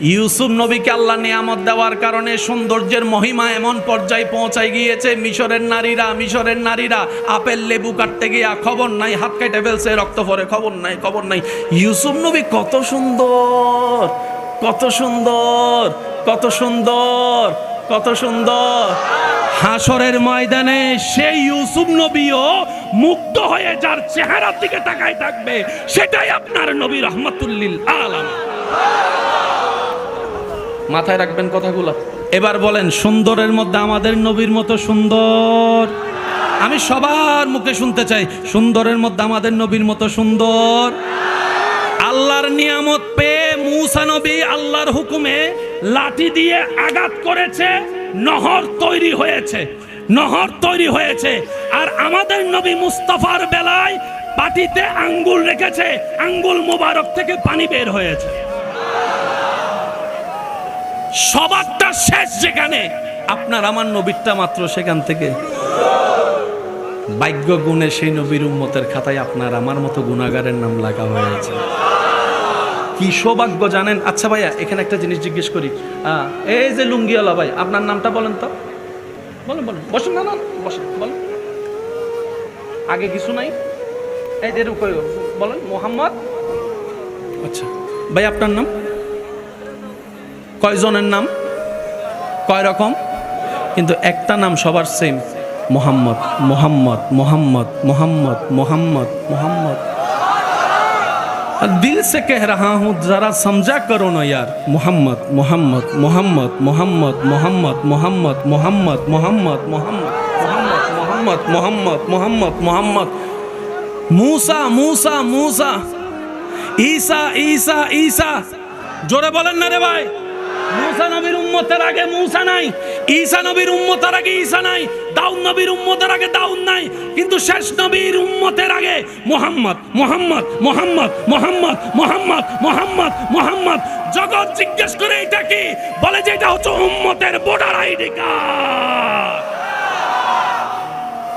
ইউসুফ নবীকে আল্লাহ নিয়ামত দেওয়ার কারণে সৌন্দর্যের মহিমা এমন পর্যায়ে পৌঁছায় গিয়েছে, মিশরের নারীরা মিশরের নারীরা, আপেল লেবু কাটতে গিয়া খবর নাই, হাত কেটে ফেলছে, রক্ত পরে খবর নাই খবর নাই। ইউসুফ নবী কত সুন্দর কত সুন্দর কত সুন্দর কত সুন্দর। হাসরের ময়দানে সেই ইউসুফ নবীও মুক্ত হয়ে যার চেহারার দিকে তাকায় থাকবে, সেটাই আপনার নবী রহমতুল্লিল আলম মাথায় রাখবেন কথাগুলো। এবার বলেন, সুন্দরের মধ্যে আমাদের নবীর মতো সুন্দর? আমি সবার মুখে শুনতে চাই, সুন্দরের মধ্যে আমাদের নবীর মতো সুন্দর? আল্লাহর নিয়ামত পেয়ে মূসা নবী আল্লাহর হুকুমে লাঠি দিয়ে আঘাত করেছে, নহর তৈরি হয়েছে, নহর তৈরি হয়েছে। আর আমাদের নবী মুস্তাফার বেলায় পাটিতে আঙ্গুল রেখেছে, আঙ্গুল মোবারক থেকে পানি বের হয়েছে। সবারটা শেষ যেখানে। আপনার আমার নবীরটা মাত্র সেখান থেকে। ভাগ্য গুণে সেই নবীর উম্মতের খাতায় আপনার আমার মতো গুণাগারের নাম লাগা হয়েছে কি সৌভাগ্য জানেন? আচ্ছা ভাইয়া, এখানে একটা জিনিস জিজ্ঞেস করি। এই যে লুঙ্গিওয়ালা ভাই, আপনার নামটা বলেন তো। বলেন বলেন, বসেন না না বসেন, বলেন। আগে কিছু নাই। এই যে বলেন, মোহাম্মদ। আচ্ছা ভাই, আপনার নাম? কয়জনের নাম কয় রকম কিন্তু একটা নাম সবার সেম মোহাম্মদ মোহাম্মদ মোহাম্মদ মোহাম্মদ মোহাম্মদ মোহাম্মদ दिल से कह रहा हूँ जरा समझा करो ना यार मोहम्मद मोहम्मद मोहम्मद मोहम्मद मोहम्मद मोहम्मद मोहम्मद मोहम्मद मोहम्मद मोहम्मद मोहम्मद मोहम्मद मोहम्मद मूसा मूसा मूसा ঈসা ঈসা ঈসা জোরে বলেন না রে ভাই মুসা নবীর উম্মতের আগে মুসা নাই, ঈসা নবীর উম্মতের আগে ঈসা নাই, দাউদ নবীর উম্মতের আগে দাউদ নাই, কিন্তু শেষ নবীর উম্মতের আগে মোহাম্মদ মোহাম্মদ মোহাম্মদ মোহাম্মদ মোহাম্মদ মোহাম্মদ মোহাম্মদ। জগৎ জিজ্ঞেস করে এটা কি? বলে যে এটা হচ্ছে উম্মতের ভোটার আইডি কার্ড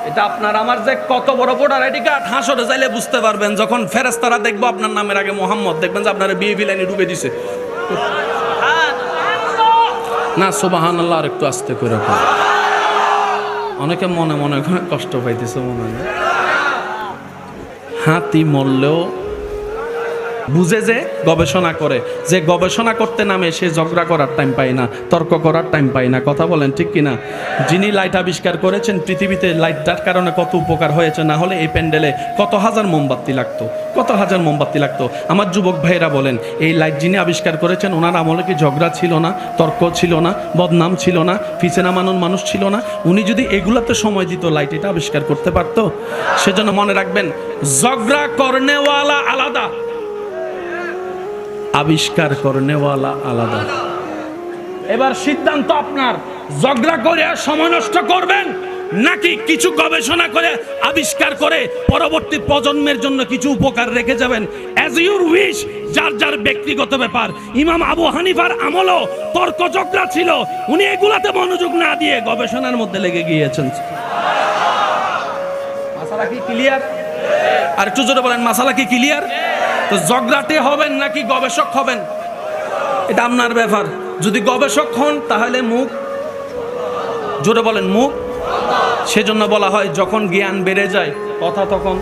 এটা আপনার আমার যে কত বড় ভোটার আইডি কার্ড হাসরে চাইলে বুঝতে পারবেন, যখন ফেরেস্তারা দেখব আপনার নামের আগে মোহাম্মদ, দেখবেন যে আপনার বিয়ে বিলাইনি ডুবে দিছে। না সোবাহান আল্লাহ আর একটু আস্তে করে। অনেকে মনে মনে কষ্ট পাইতেছে মনে হয় হাতি মরলেও বুঝে যে গবেষণা করে। যে গবেষণা করতে নামে সে ঝগড়া করার টাইম পায় না, তর্ক করার টাইম পায় না। কথা বলেন, ঠিক কিনা? যিনি লাইট আবিষ্কার করেছেন, পৃথিবীতে লাইটটার কারণে কত উপকার হয়েছে, না হলে এই প্যান্ডেলে কত হাজার মোমবাতি লাগতো, কত হাজার মোমবাতি লাগতো। আমার যুবক ভাইরা বলেন, এই লাইট যিনি আবিষ্কার করেছেন, ওনার আমলে কি ঝগড়া ছিল না, তর্ক ছিল না, বদনাম ছিল না ফিসেনা মানুন মানুষ ছিল না? উনি যদি এগুলাতে সময় দিত লাইট এটা আবিষ্কার করতে পারতো? সেজন্য মনে রাখবেন, ঝগড়া করনেওয়ালা আলাদা। আবিষ্কার করনেওয়ালা আলাদা। এবার সিদ্ধান্ত আপনার। ঝগড়া করে সময় নষ্ট করবেন নাকি কিছু গবেষণা করে আবিষ্কার করে পরবর্তী প্রজন্মের জন্য কিছু উপকার রেখে যাবেন? অ্যাজ ইউর উইশ যার যার ব্যক্তিগত ব্যাপার। ইমাম আবু হানিফার আমলও তর্ক ঝগড়া ছিল। উনি এগুলাতে মনোযোগ না দিয়ে গবেষণার মধ্যে লেগে গিয়েছেন। মাসালা কি ক্লিয়ার আর একটু জোরে বলেন মাসালা কি ক্লিয়ার তো ঝগড়াটে হবেন নাকি গবেষক হবেন? এটা আপনার ব্যাপার। যদি গবেষক হন, তাহলে মুখ জোরে বলেন, মুখ। সেজন্য বলা হয়, যখন জ্ঞান বেড়ে যায়, কথা তখন